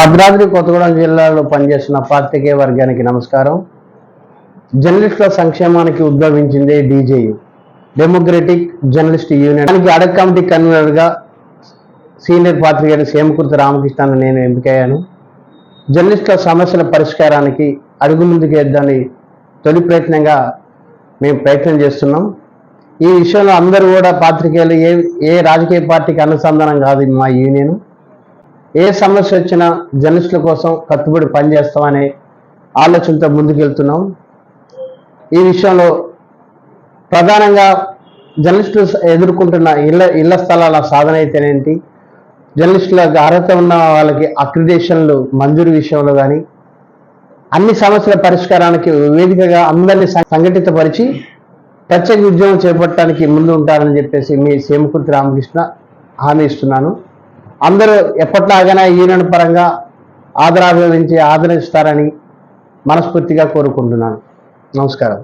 భద్రాద్రి కొత్తగూడెం జిల్లాలో పనిచేస్తున్న పాత్రికేయ వర్గానికి నమస్కారం. జర్నలిస్టుల సంక్షేమానికి ఉద్భవించింది డీజేయు. Democratic journalist union. దానికి అడక్ కమిటీ కన్వీనర్గా సీనియర్ పాత్రికేయుడు సేమకుర్తి రామకృష్ణను నేను ఎంపికయ్యాను. జర్నలిస్టుల సమస్యల పరిష్కారానికి అడుగు ముందుకు వేద్దాని తొలి ప్రయత్నంగా మేము ప్రయత్నం చేస్తున్నాం. ఈ విషయంలో అందరూ కూడా పాత్రికేయులు ఏ ఏ రాజకీయ పార్టీకి అనుసంధానం కాదు మా యూనియన్. ఏ సమస్య వచ్చినా జర్నలిస్టుల కోసం కట్టుబడి పనిచేస్తామనే ఆలోచనతో ముందుకెళ్తున్నాం. ఈ విషయంలో ప్రధానంగా జర్నలిస్టులు ఎదుర్కొంటున్న ఇళ్ళ ఇళ్ళ స్థలాల సాధన అయితేనేంటి? జర్నలిస్టులకు అర్హత ఉన్న వాళ్ళకి అక్రిడేషన్లు మంజూరు విషయంలో కానీ అన్ని సమస్యల పరిష్కారానికి వేదికగా అందరినీ సంఘటితపరిచి ప్రత్యేక ఉద్యమం చేపట్టడానికి ముందు ఉంటారని చెప్పేసి మీ సేమకుర్తి రామకృష్ణ హామీ ఇస్తున్నాను. అందరూ ఎప్పట్లాగానే ఈయన పరంగా ఆదరాభివించి ఆదరిస్తారని మనస్ఫూర్తిగా కోరుకుంటున్నాను. నమస్కారం.